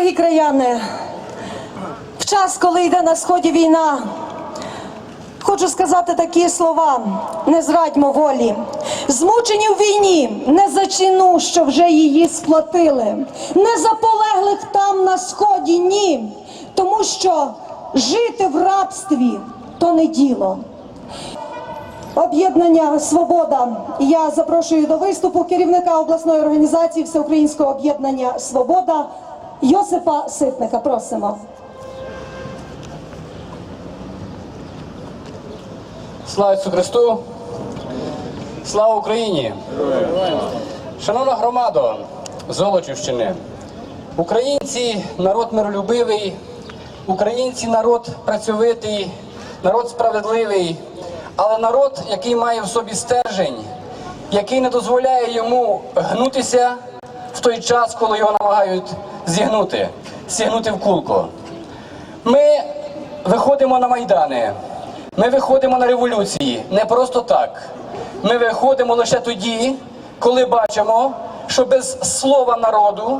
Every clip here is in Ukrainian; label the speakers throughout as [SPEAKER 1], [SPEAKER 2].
[SPEAKER 1] Дорогі краяни, в час, коли йде на сході війна, хочу сказати такі слова: не зрадьмо волі. Змучені в війні не за ціну, що вже її сплатили, не за полеглих там на сході, ні. Тому що жити в рабстві то не діло. Об'єднання Свобода. Я запрошую до виступу керівника обласної організації Всеукраїнського об'єднання Свобода Йосипа Ситника. Просимо.
[SPEAKER 2] Слава Ісусу Христу! Слава Україні! Шановна громадо Золочівщини, українці народ миролюбивий, українці народ працьовитий, народ справедливий, але народ, який має в собі стержень, який не дозволяє йому гнутися в той час, коли його намагають зігнути, зігнути в кулку. Ми виходимо на майдани, ми виходимо на революції не просто так. Ми виходимо лише тоді, коли бачимо, що без слова народу,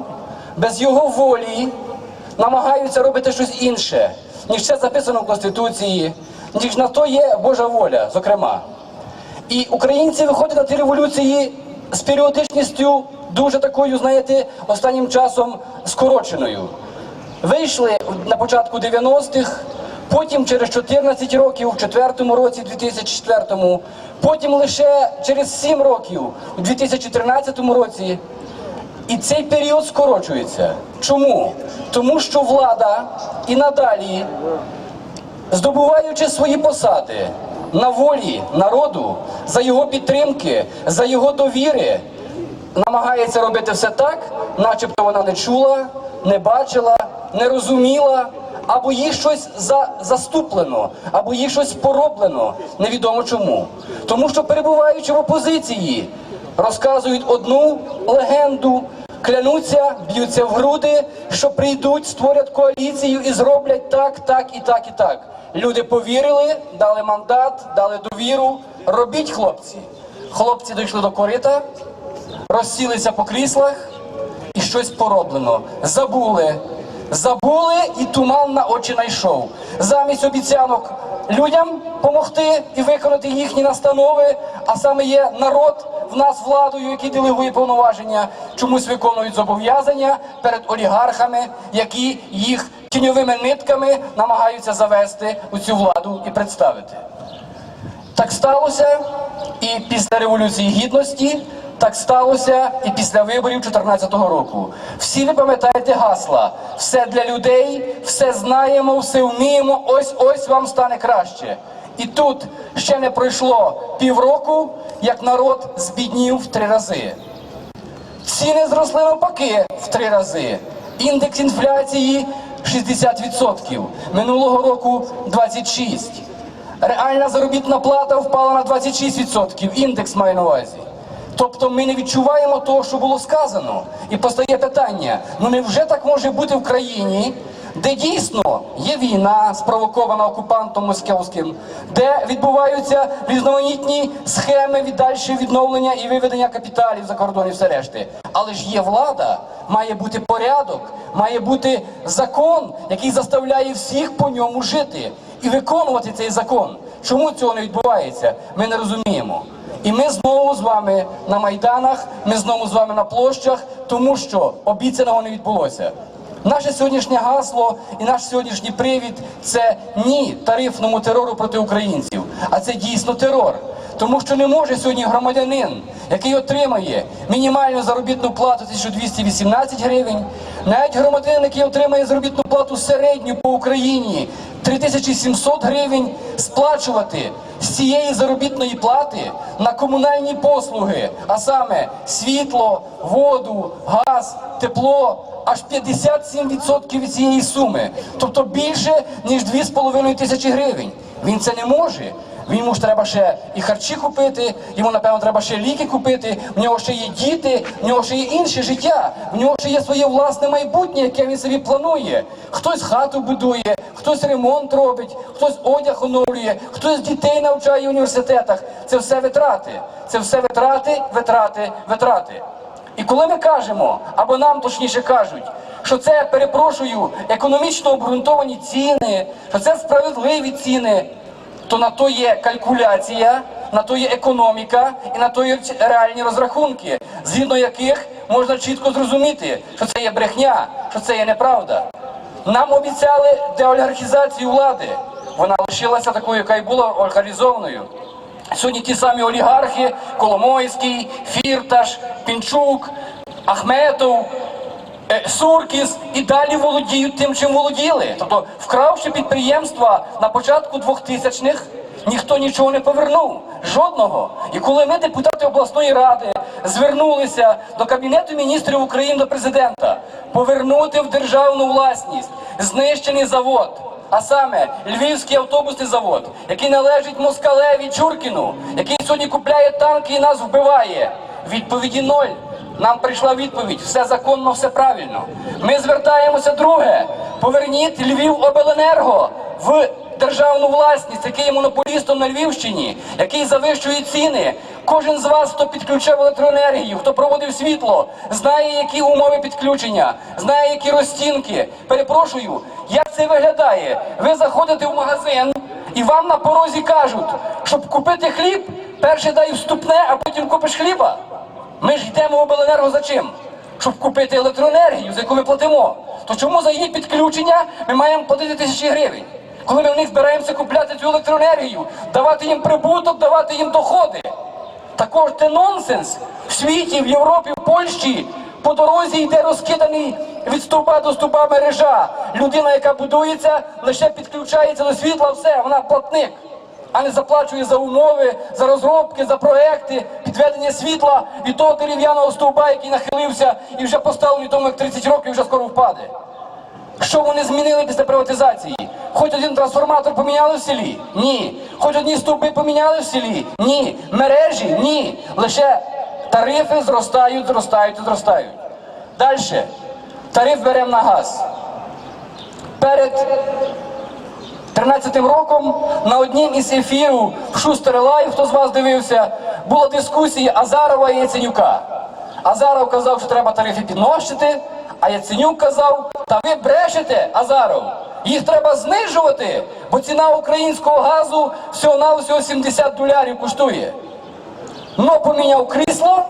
[SPEAKER 2] без його волі намагаються робити щось інше, ніж це записано в Конституції, ніж на то є Божа воля, зокрема. І українці виходять на ті революції з періодичністю дуже такою, знаєте, останнім часом скороченою. Вийшли на початку 90-х, потім через 14 років, у 4-му році, 2004-му, потім лише через 7 років, у 2013 році. І цей період скорочується. Чому? Тому що влада і надалі здобуваючи свої посади на волі народу, за його підтримки, за його довіри, намагається робити все так, начебто вона не чула, не бачила, не розуміла, або їй щось за, заступлено, або їй щось пороблено, невідомо чому. Тому що перебуваючи в опозиції, розказують одну легенду, клянуться, б'ються в груди, що прийдуть, створять коаліцію і зроблять так, так і так і так. Люди повірили, дали мандат, дали довіру. Робіть, хлопці. Хлопці дійшли до корита, розсілися по кріслах і щось пороблено. Забули. Забули і туман на очі найшов. Замість обіцянок людям допомогти і виконати їхні настанови, а саме є народ в нас владою, який делегує повноваження, чомусь виконують зобов'язання перед олігархами, які їх тіньовими нитками намагаються завести у цю владу і представити. Так сталося і після Революції Гідності, так сталося і після виборів 2014 року. Всі ви пам'ятаєте гасла: все для людей, все знаємо, все вміємо, ось ось вам стане краще. І тут ще не пройшло півроку, як народ збіднів в три рази. Ціни зросли навпаки в три рази. Індекс інфляції 60%, минулого року 26%. Реальна заробітна плата впала на 26%. Індекс має на увазі. Тобто ми не відчуваємо того, що було сказано. І постає питання: ну невже так може бути в країні, де дійсно є війна, спровокована окупантом московським, де відбуваються різноманітні схеми віддальшого відновлення і виведення капіталів за кордон все решти. Але ж є влада, має бути порядок, має бути закон, який заставляє всіх по ньому жити і виконувати цей закон. Чому цього не відбувається? Ми не розуміємо. І ми знову з вами на майданах, ми знову з вами на площах, тому що обіцяного не відбулося. Наше сьогоднішнє гасло і наш сьогоднішній привід це ні тарифному терору проти українців, а це дійсно терор. Тому що не може сьогодні громадянин, який отримає мінімальну заробітну плату 1218 гривень, навіть громадянин, який отримає заробітну плату середню по Україні 3700 гривень, сплачувати з цієї заробітної плати на комунальні послуги, а саме світло, воду, газ, тепло. Аж 57% від цієї суми, тобто більше ніж 2,5 тисячі гривень. Він це не може. Йому ж треба ще і харчі купити, йому, напевно, треба ще ліки купити, в нього ще є діти, в нього ще є інше життя, в нього ще є своє власне майбутнє, яке він собі планує. Хтось хату будує, хтось ремонт робить, хтось одяг оновлює, хтось дітей навчає в університетах. Це все витрати. Це все витрати, витрати, витрати. І коли ми кажемо, або нам точніше кажуть, що це, перепрошую, економічно обґрунтовані ціни, що це справедливі ціни, то на то є калькуляція, на то є економіка і на то є реальні розрахунки, згідно яких можна чітко зрозуміти, що це є брехня, що це є неправда. Нам обіцяли деолігархізацію влади. Вона лишилася такою, яка й була олігархізованою. Сьогодні ті самі олігархи Коломойський, Фірташ, Пінчук, Ахметов, Суркіс і далі володіють тим, чим володіли. Тобто, вкравши підприємства на початку 2000-х, ніхто нічого не повернув. Жодного. І коли ми, депутати обласної ради, звернулися до Кабінету міністрів України до президента повернути в державну власність знищений завод. А саме Львівський автобусний завод, який належить Москалеві Чуркіну, який сьогодні купляє танки і нас вбиває. Відповіді ноль. Нам прийшла відповідь: все законно, все правильно. Ми звертаємося друге. Поверніть Львів обленерго в державну власність, який є монополістом на Львівщині, який завищує ціни. Кожен з вас, хто підключав електроенергію, хто проводив світло, знає, які умови підключення, знає, які розцінки. Перепрошую, як це виглядає? Ви заходите в магазин і вам на порозі кажуть, щоб купити хліб, перше дай вступне, а потім купиш хліба. Ми ж йдемо в обленерго за чим? Щоб купити електроенергію, за яку ми платимо. То чому за її підключення ми маємо платити тисячі гривень? Коли ми в них збираємося купляти цю електроенергію, давати їм прибуток, давати їм доходи. Також це нонсенс в світі, в Європі, в Польщі. По дорозі йде розкиданий від стовба до стовба мережа. Людина, яка будується, лише підключається до світла, все, вона платник, а не заплачує за умови, за розробки, за проекти, підведення світла від того дерев'яного стовба, який нахилився і вже поставлений тому, як 30 років вже скоро впаде. Що вони змінили після приватизації? Хоч один трансформатор поміняли в селі? Ні. Хоч одні стовби поміняли в селі? Ні. Мережі? Ні. Лише тарифи зростають, зростають і зростають. Далі. Тариф беремо на газ. Перед 13-м роком на однім із ефірів в Шустер Лайв, хто з вас дивився, була дискусія Азарова і Яценюка. Азаров казав, що треба тарифи підносити, а Яценюк казав, та ви брешете, Азаров, їх треба знижувати, бо ціна українського газу всього-навсього 70 долярів коштує. Но поміняв крісло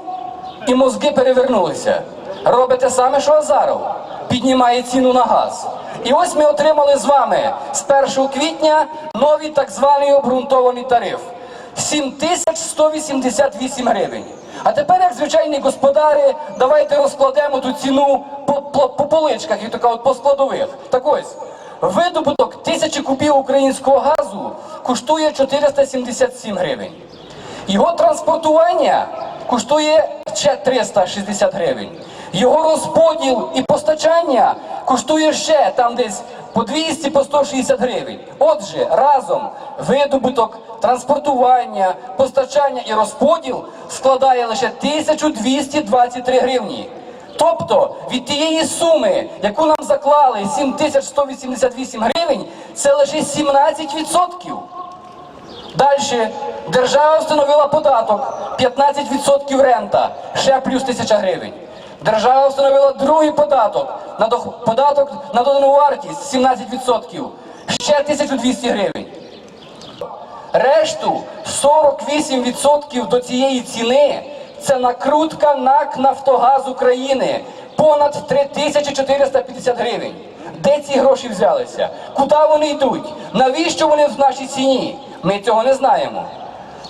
[SPEAKER 2] і мозги перевернулися. Робить те саме, що Азаров. Піднімає ціну на газ. І ось ми отримали з вами з 1 квітня новий так званий обґрунтований тариф. 7188 гривень. А тепер, як звичайні господарі, давайте розкладемо ту ціну по, по, по поличках, як то кажуть, по складових. Так ось, видобуток тисячі кубів українського газу коштує 477 гривень. Його транспортування коштує ще 360 гривень. Його розподіл і постачання коштує ще там десь по 200 по 160 гривень. Отже, разом видобуток, транспортування, постачання і розподіл складає лише 1223 гривні. Тобто від тієї суми, яку нам заклали 7188 гривень, це лише 17%. Далі держава встановила податок 15% рента, ще плюс 1000 гривень. Держава встановила другий податок на податок на додану вартість 17%, ще 1200 гривень. Решту 48% до цієї ціни це накрутка НАК Нафтогаз України понад 3450 гривень. Де ці гроші взялися? Куди вони йдуть? Навіщо вони в нашій ціні? Ми цього не знаємо.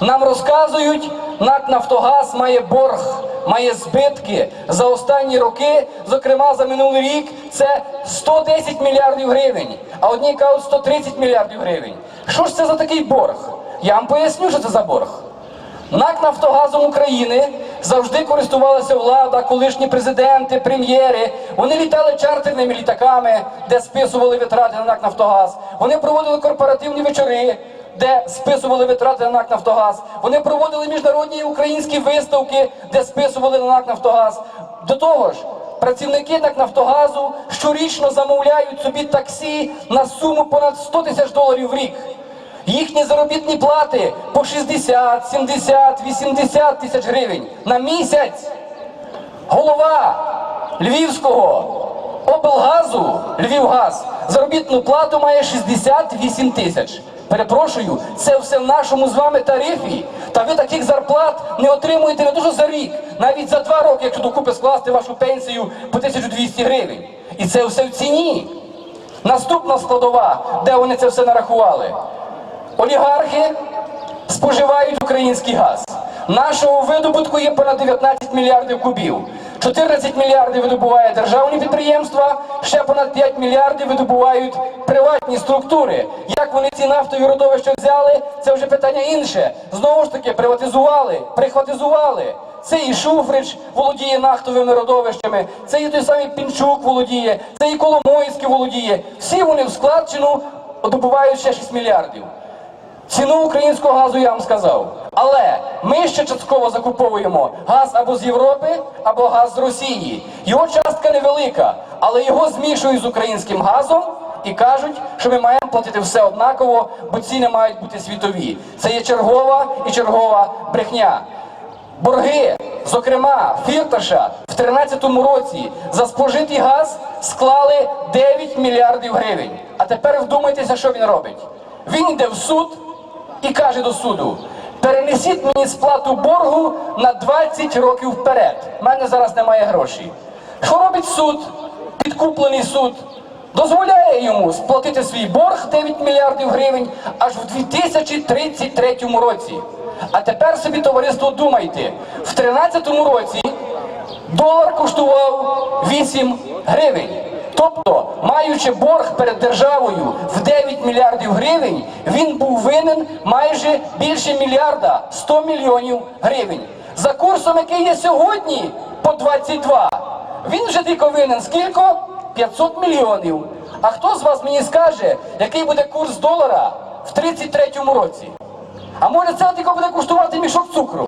[SPEAKER 2] Нам розказують, НАК Нафтогаз має борг, має збитки за останні роки, зокрема за минулий рік, це 110 мільярдів гривень, а одні кажуть 130 мільярдів гривень. Що ж це за такий борг? Я вам поясню, що це за борг. НАК Нафтогазом України завжди користувалася влада, колишні президенти, прем'єри. Вони літали чартерними літаками, де списували витрати на НАК Нафтогаз. Вони проводили корпоративні вечори, де списували витрати на НАК Нафтогаз. Вони проводили міжнародні і українські виставки, де списували на НАК Нафтогаз. До того ж, працівники НАК Нафтогазу щорічно замовляють собі таксі на суму понад 100 тисяч доларів в рік. Їхні заробітні плати по 60, 70, 80 тисяч гривень на місяць. голова Львівського облгазу Львівгаз заробітну плату має 68 тисяч. Перепрошую, це все в нашому з вами тарифі. Та ви таких зарплат не отримуєте не дуже за рік, навіть за два роки, якщо докупи скласти вашу пенсію по 1200 гривень. І це все в ціні. Наступна складова, де вони це все нарахували. Олігархи споживають український газ. Нашого видобутку є понад 19 мільярдів кубів. 14 мільярдів видобуває державні підприємства, ще понад 5 мільярдів видобувають приватні структури. Як вони ці нафтові родовища взяли, це вже питання інше. Знову ж таки, приватизували, прихватизували. Це і Шуфрич володіє нафтовими родовищами, це і той самий Пінчук володіє, це і Коломойський володіє. Всі вони в складчину добувають ще 6 мільярдів. Ціну українського газу я вам сказав. Але ми ще частково закуповуємо газ або з Європи, або газ з Росії. Його частка невелика, але його змішують з українським газом і кажуть, що ми маємо платити все однаково, бо ціни мають бути світові. Це є чергова і чергова брехня. Борги, зокрема, фірташа в 2013 році за спожитий газ склали 9 мільярдів гривень. А тепер вдумайтеся, що він робить. Він йде в суд і каже до суду: перенесіть мені сплату боргу на 20 років вперед. У мене зараз немає грошей. Що робить суд? Підкуплений суд. Дозволяє йому сплатити свій борг 9 мільярдів гривень аж в 2033 році. А тепер собі товариство думайте, в 2013 році долар коштував 8 гривень. Тобто, маючи борг перед державою в 9 мільярдів гривень, він був винен майже більше мільярда 100 мільйонів гривень. За курсом, який є сьогодні, по 22, він вже тільки винен скільки? 500 мільйонів. А хто з вас мені скаже, який буде курс долара в 33-му році? А може це тільки буде коштувати мішок цукру?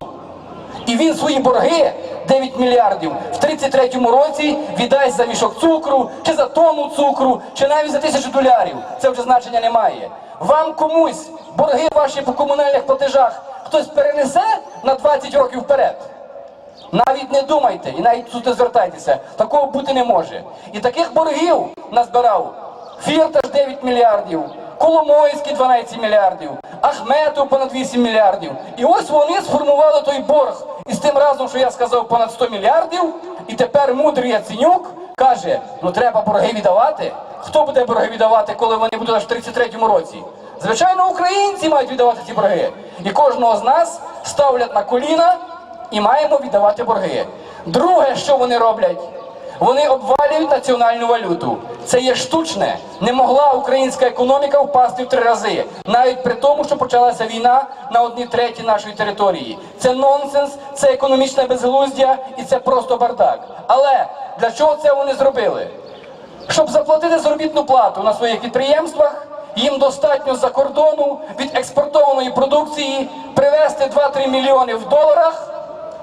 [SPEAKER 2] І він свої борги 9 мільярдів в 33-му році віддасть за мішок цукру, чи за тонну цукру, чи навіть за тисячу долярів. Це вже значення не має. Вам комусь борги ваші по комунальних платежах хтось перенесе на 20 років вперед. Навіть не думайте і навіть тут не звертайтеся. Такого бути не може. І таких боргів назбирав Фірташ 9 мільярдів, Коломойський 12 мільярдів, Ахметов понад 8 мільярдів. І ось вони сформували той борг. І з тим разом, що я сказав, понад 100 мільярдів. І тепер мудрий Яценюк каже: ну треба борги віддавати. Хто буде борги віддавати, коли вони будуть аж в 33-му році? Звичайно, українці мають віддавати ці борги. І кожного з нас ставлять на коліна і маємо віддавати борги. Друге, що вони роблять, вони обвалюють національну валюту. Це є штучне. Не могла українська економіка впасти в три рази, навіть при тому, що почалася війна на одній треті нашої території. Це нонсенс, це економічне безглуздя і це просто бардак. Але для чого це вони зробили? Щоб заплатити заробітну плату на своїх підприємствах, їм достатньо за кордону від експортованої продукції привезти 2-3 мільйони в доларах,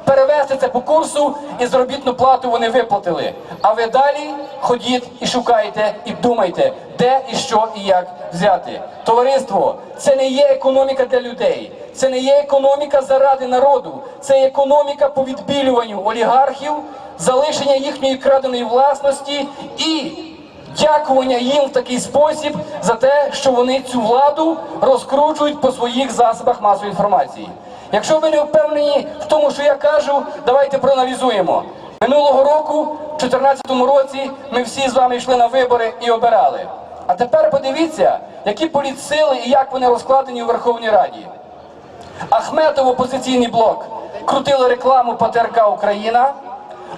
[SPEAKER 2] перевести це по курсу і заробітну плату вони виплатили. А ви далі ходіть і шукайте, і думайте, де і що і як взяти. Товариство, це не є економіка для людей, це не є економіка заради народу, це економіка по відбілюванню олігархів, залишення їхньої краденої власності і дякування їм в такий спосіб за те, що вони цю владу розкручують по своїх засобах масової інформації. Якщо ви не впевнені в тому, що я кажу, давайте проаналізуємо. Минулого року, в 2014 році, ми всі з вами йшли на вибори і обирали. А тепер подивіться, які політсили і як вони розкладені у Верховній Раді. Ахметов опозиційний блок крутили рекламу по ТРК Україна.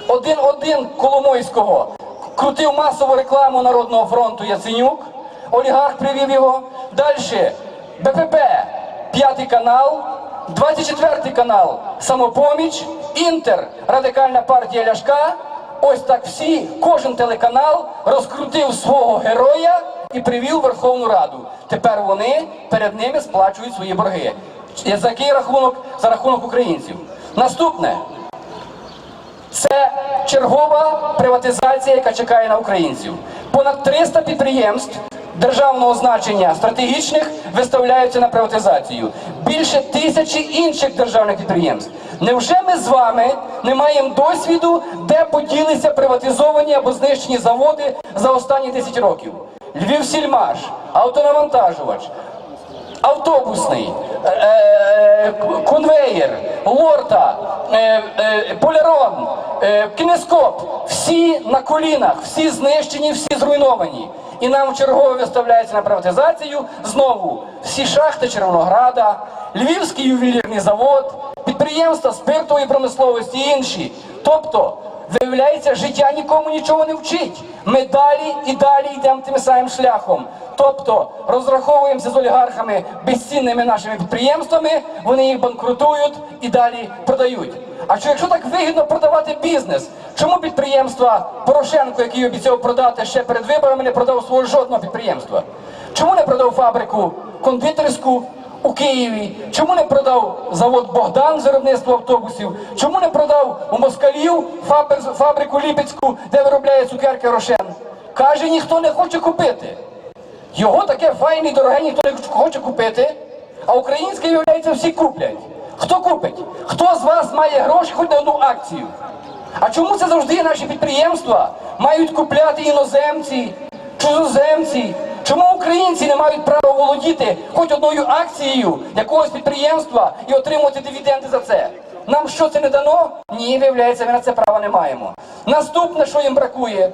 [SPEAKER 2] Один-один Коломойського крутив масову рекламу Народного фронту Яценюк. Олігарх привів його. Далі БПП, п'ятий канал, 24 канал Самопоміч, Інтер, Радикальна партія Ляшка. Ось так всі, кожен телеканал розкрутив свого героя і привів Верховну Раду. Тепер вони перед ними сплачують свої борги. За який рахунок? За рахунок українців. Наступне. Це чергова приватизація, яка чекає на українців. Понад 300 підприємств державного значення стратегічних виставляються на приватизацію. Більше тисячі інших державних підприємств. Невже ми з вами не маємо досвіду, де поділися приватизовані або знищені заводи за останні 10 років? Львівсільмаш, автонавантажувач, автобусний, е, е, конвеєр, лорта, е, е, полярон, е, кінескоп. Всі на колінах, всі знищені, всі зруйновані. І нам чергово виставляється на приватизацію знову всі шахти Червонограда, Львівський ювелірний завод, підприємства спиртової промисловості і інші. Тобто, виявляється, життя нікому нічого не вчить. Ми далі і далі йдемо тим самим шляхом. Тобто розраховуємося з олігархами безцінними нашими підприємствами, вони їх банкрутують і далі продають. А що якщо так вигідно продавати бізнес, чому підприємства Порошенко, який обіцяв продати ще перед виборами, не продав свого жодного підприємства? Чому не продав фабрику кондитерську у Києві? Чому не продав завод Богдан з виробництва автобусів? Чому не продав у москалів фабрику Ліпецьку, де виробляє цукерки Рошен? Каже, ніхто не хоче купити. Його таке файне і дороге ніхто не хоче купити, а українське, виявляється, всі куплять. Хто купить? Хто з вас має гроші хоч на одну акцію? А чому це завжди наші підприємства мають купляти іноземці, чужоземці? Чому українці не мають права володіти хоч одною акцією якогось підприємства і отримувати дивіденди за це? Нам що це не дано? Ні, виявляється, ми на це права не маємо. Наступне, що їм бракує,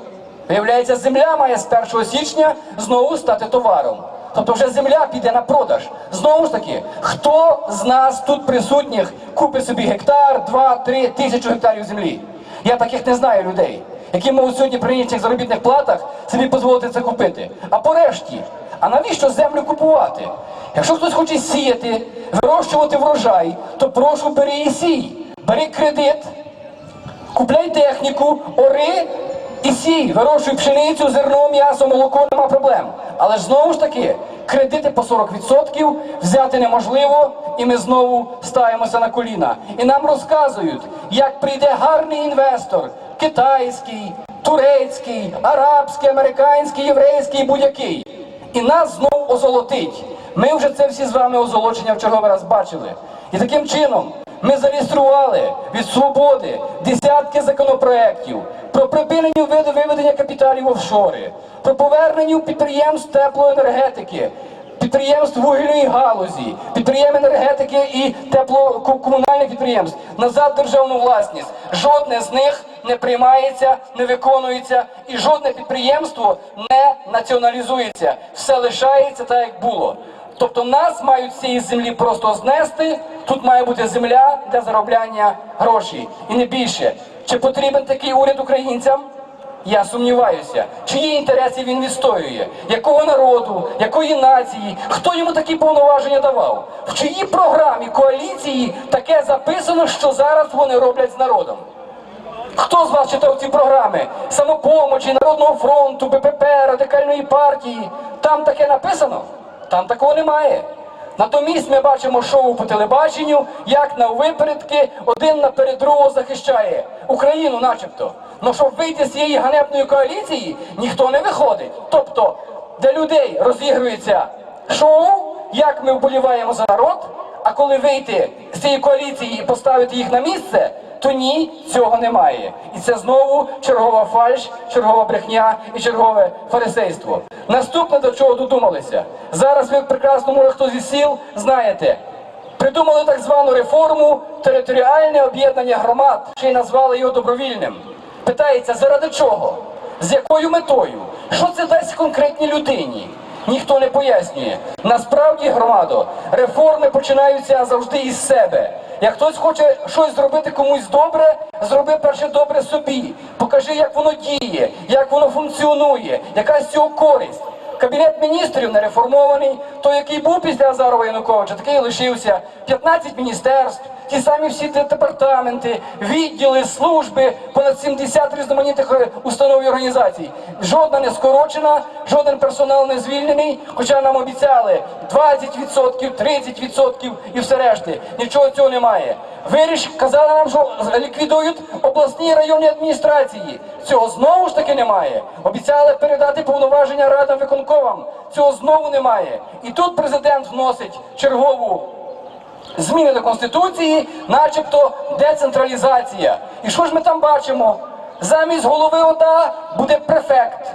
[SPEAKER 2] Виявляється, земля має з 1 січня знову стати товаром. Тобто вже земля піде на продаж. Знову ж таки, хто з нас тут присутніх купить собі гектар, два, три тисячу гектарів землі? Я таких не знаю людей, які можуть сьогодні при нинішніх заробітних платах собі дозволити це купити. А порешті, а навіщо землю купувати? Якщо хтось хоче сіяти, вирощувати врожай, то прошу бери і сій, бери кредит, Купляй техніку, ори і сій, вирощуй пшеницю, зерно, м'ясо, молоко, нема проблем. Але ж знову ж таки, кредити по 40% взяти неможливо, і ми знову ставимося на коліна. І нам розказують, як прийде гарний інвестор, китайський, турецький, арабський, американський, єврейський, будь-який. І нас знову озолотить. Ми вже це всі з вами озолочення в черговий раз бачили. І таким чином ми зареєстрували від свободи десятки законопроєктів про припинення виду виведення капіталів офшори, про повернення підприємств теплоенергетики, підприємств вугільної галузі, підприємств енергетики і теплокомунальних підприємств назад державну власність. Жодне з них не приймається, не виконується, і жодне підприємство не націоналізується. Все лишається так, як було. Тобто нас мають цієї землі просто знести. Тут має бути земля для заробляння грошей. І не більше. Чи потрібен такий уряд українцям? Я сумніваюся, чиї інтереси він відстоює, якого народу, якої нації, хто йому такі повноваження давав, в чиїй програмі коаліції таке записано, що зараз вони роблять з народом. Хто з вас читав ці програми? Самопомочі, Народного фронту, БПП, Радикальної партії. Там таке написано? Там такого немає. Натомість ми бачимо шоу по телебаченню, як на випередки один наперед другого захищає Україну, начебто. Ну щоб вийти з цієї ганебної коаліції, ніхто не виходить. Тобто для людей розігрується шоу, як ми вболіваємо за народ, а коли вийти з цієї коаліції і поставити їх на місце, то ні, цього немає. І це знову чергова фальш, чергова брехня і чергове фарисейство. Наступне до чого додумалися. Зараз ви прекрасно, може хто зі сіл знаєте. Придумали так звану реформу територіальне об'єднання громад, ще й назвали його добровільним. Питається, заради чого? З якою метою? Що це дасть конкретній людині? Ніхто не пояснює. Насправді, громадо, реформи починаються завжди із себе. Як хтось хоче щось зробити комусь добре, зроби перше добре собі. Покажи, як воно діє, як воно функціонує, яка з цього користь. Кабінет міністрів не реформований, той, який був після Азарова Януковича, такий лишився. 15 міністерств, ті самі всі департаменти, відділи, служби, понад 70 різноманітних е, установ і організацій. Жодна не скорочена, жоден персонал не звільнений, хоча нам обіцяли 20%, 30% і все решти. Нічого цього немає. Виріш казали нам, що ліквідують обласні і районні адміністрації. Цього знову ж таки немає. Обіцяли передати повноваження радам виконковам. Цього знову немає. І тут президент вносить чергову зміни до Конституції, начебто децентралізація. І що ж ми там бачимо? Замість голови ОДА буде префект.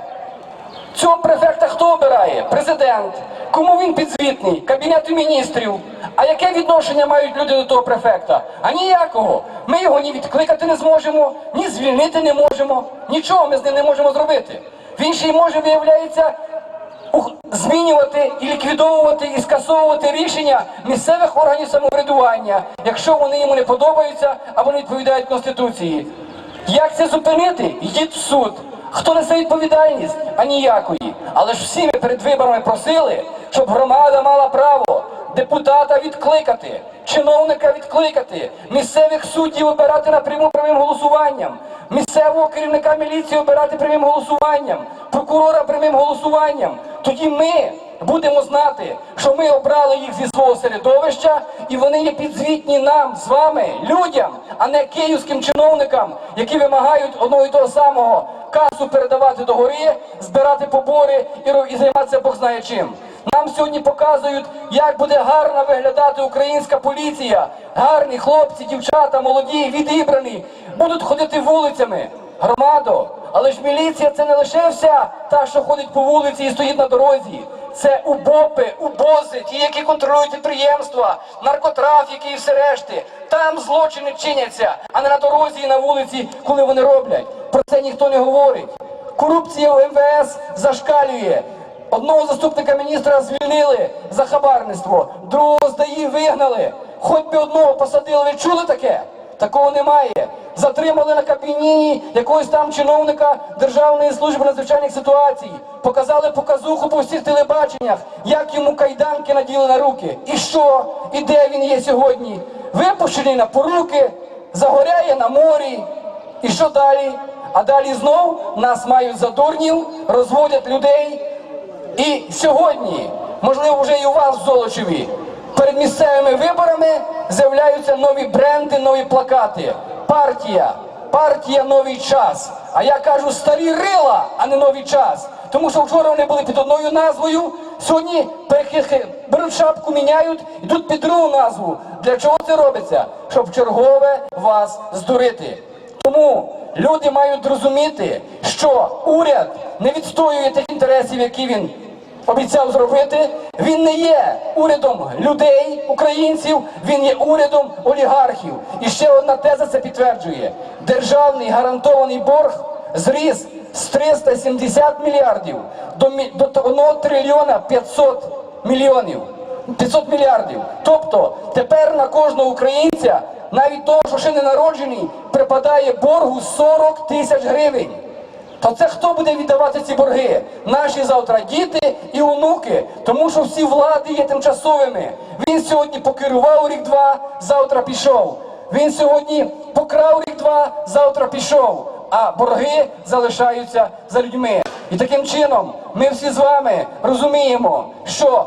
[SPEAKER 2] Цього префекта хто обирає? Президент. Кому він підзвітний? Кабінету міністрів. А яке відношення мають люди до того префекта? А ніякого. Ми його ні відкликати не зможемо, ні звільнити не можемо. Нічого ми з ним не можемо зробити. Він ще й може, виявляється, змінювати і ліквідовувати і скасовувати рішення місцевих органів самоврядування, якщо вони йому не подобаються або не відповідають Конституції. Як це зупинити? Йдіть в суд. Хто несе відповідальність? А ніякої. Але ж всі ми перед виборами просили, щоб громада мала право депутата відкликати, чиновника відкликати, місцевих суддів обирати напряму прямим голосуванням, місцевого керівника міліції обирати прямим голосуванням, прокурора прямим голосуванням. Тоді ми будемо знати, що ми обрали їх зі свого середовища, і вони є підзвітні нам з вами, людям, а не київським чиновникам, які вимагають одного і того самого касу передавати до гори, збирати побори і, займатися Бог знає чим. Нам сьогодні показують, як буде гарно виглядати українська поліція. Гарні хлопці, дівчата, молоді, відібрані, будуть ходити вулицями. Громадо, але ж міліція це не лише вся та, що ходить по вулиці і стоїть на дорозі. Це УБОПи, УБОЗи, ті, які контролюють підприємства, наркотрафіки і все решти. Там злочини чиняться, а не на дорозі і на вулиці, коли вони роблять. Про це ніхто не говорить. Корупція в МВС зашкалює. Одного заступника міністра звільнили за хабарництво, другого з ДАІ вигнали. Хоч би одного посадили. Ви чули таке? Такого немає. Затримали на кабініні якогось там чиновника Державної служби надзвичайних ситуацій. Показали показуху по всіх телебаченнях, як йому кайданки наділи на руки. І що? І де він є сьогодні? Випущений на поруки, загоряє на морі. І що далі? А далі знов нас мають за розводять людей. І сьогодні, можливо, вже і у вас в Золочеві, перед місцевими виборами з'являються нові бренди, нові плакати. Партія, партія новий час. А я кажу старі рила, а не новий час. Тому що вчора вони були під одною назвою, сьогодні перехи- беруть шапку, міняють, йдуть під другу назву. Для чого це робиться? Щоб чергове вас здурити. Тому люди мають розуміти, що уряд не відстоює тих інтересів, які він обіцяв зробити. Він не є урядом людей, українців, він є урядом олігархів. І ще одна теза це підтверджує: державний гарантований борг зріс з 370 мільярдів до, до 1 трильйона 500 мільйонів. 500 мільярдів. Тобто тепер на кожного українця, навіть того, що ще не народжений, припадає боргу 40 тисяч гривень. То це хто буде віддавати ці борги? Наші завтра діти і онуки, тому що всі влади є тимчасовими. Він сьогодні покерував рік-два, завтра пішов. Він сьогодні покрав рік-два, завтра пішов. А борги залишаються за людьми. І таким чином ми всі з вами розуміємо, що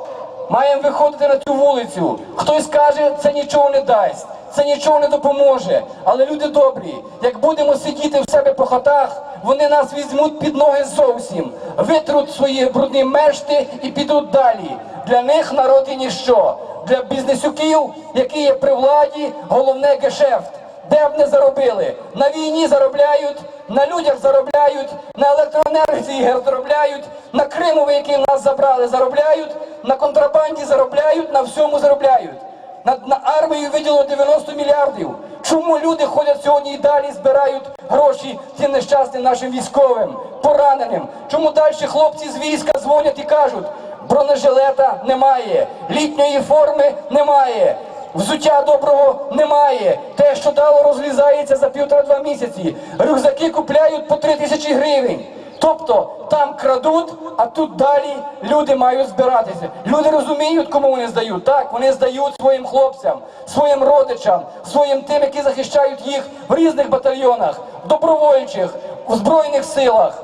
[SPEAKER 2] маємо виходити на цю вулицю. Хтось каже, це нічого не дасть, це нічого не допоможе. Але люди добрі, як будемо сидіти в себе по хатах, вони нас візьмуть під ноги зовсім, витруть свої брудні мешти і підуть далі. Для них народ і ніщо. Для бізнесюків, які є при владі, головне гешефт. Де б не заробили? На війні заробляють, на людях заробляють, на електроенергії заробляють, на Кримові, який нас забрали, заробляють, на контрабанді заробляють, на всьому заробляють. На, на армію виділено 90 мільярдів. Чому люди ходять сьогодні і далі збирають гроші цим нещасним нашим військовим, пораненим? Чому далі хлопці з війська дзвонять і кажуть, бронежилета немає, літньої форми немає. Взуття доброго немає. Те, що дало, розлізається за півтора-два місяці. Рюкзаки купляють по три тисячі гривень. Тобто там крадуть, а тут далі люди мають збиратися. Люди розуміють, кому вони здають. Так, вони здають своїм хлопцям, своїм родичам, своїм тим, які захищають їх в різних батальйонах, добровольчих, у збройних силах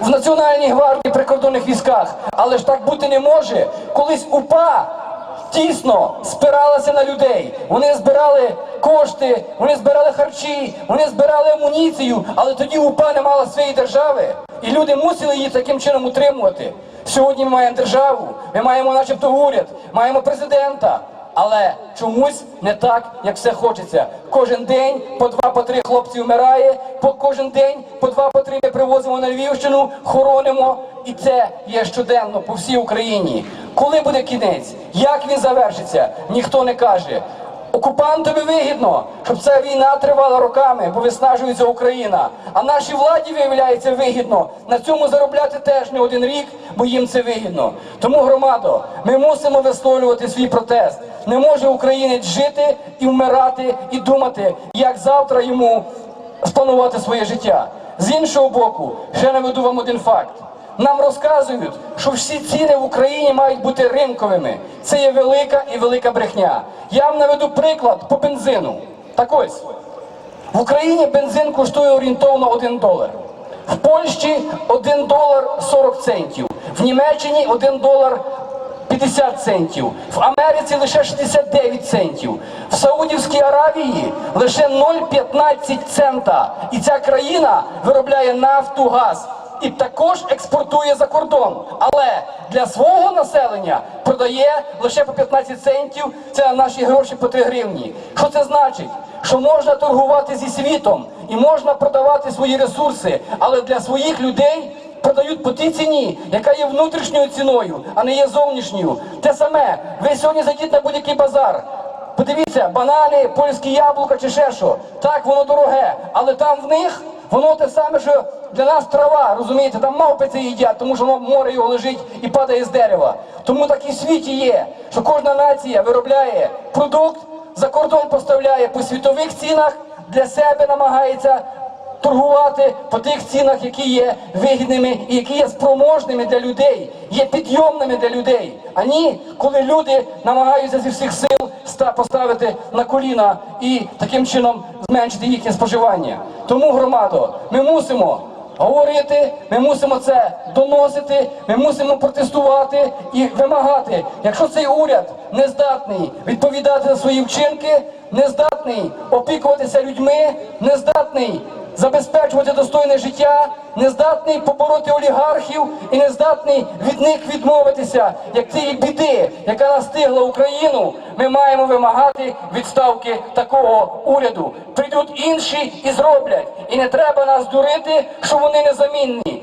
[SPEAKER 2] в Національній гвардії прикордонних військах. Але ж так бути не може. Колись УПА тісно спиралася на людей. Вони збирали кошти, вони збирали харчі, вони збирали амуніцію, але тоді УПА не мала своєї держави, і люди мусили її таким чином утримувати. Сьогодні ми маємо державу, ми маємо, начебто, уряд, маємо президента. Але чомусь не так, як все хочеться. Кожен день по два, по три хлопці вмирає, по кожен день по два, по три ми привозимо на Львівщину, хоронимо, і це є щоденно по всій Україні. Коли буде кінець? Як він завершиться? Ніхто не каже. Окупантові вигідно, щоб ця війна тривала роками, бо виснажується Україна. А нашій владі виявляється вигідно на цьому заробляти теж не один рік, бо їм це вигідно. Тому, громадо, ми мусимо висловлювати свій протест. Не може українець жити і вмирати, і думати, як завтра йому спланувати своє життя. З іншого боку, ще наведу вам один факт. Нам розказують, що всі ціни в Україні мають бути ринковими. Це є велика і велика брехня. Я вам наведу приклад по бензину. Так ось, в Україні бензин коштує орієнтовно 1 долар. В Польщі 1 долар 40 центів. В Німеччині 1 долар 50 центів. В Америці лише 69 центів. В Саудівській Аравії лише 0,15 цента. І ця країна виробляє нафту, газ і також експортує за кордон. Але для свого населення продає лише по 15 центів. Це наші гроші по 3 гривні. Що це значить? Що можна торгувати зі світом і можна продавати свої ресурси, але для своїх людей продають по тій ціні, яка є внутрішньою ціною, а не є зовнішньою. Те саме, ви сьогодні зайдіть на будь-який базар. Подивіться, банани, польські яблука чи ще що. Так, воно дороге, але там в них воно те саме, що для нас трава, розумієте, там мавпи це їдять, тому що море його лежить і падає з дерева. Тому так і в світі є, що кожна нація виробляє продукт, за кордон поставляє по світових цінах, для себе намагається торгувати по тих цінах, які є вигідними і які є спроможними для людей, є підйомними для людей. А ні, коли люди намагаються зі всіх сил ста- поставити на коліна і таким чином зменшити їхнє споживання. Тому, громадо, ми мусимо. Говорити, ми мусимо це доносити, ми мусимо протестувати і вимагати. Якщо цей уряд не здатний відповідати за свої вчинки, не здатний опікуватися людьми, не здатний забезпечувати достойне життя, не здатний побороти олігархів і не здатний від них відмовитися, як цієї біди, яка настигла Україну, ми маємо вимагати відставки такого уряду. Прийдуть інші і зроблять. І не треба нас дурити, що вони незамінні.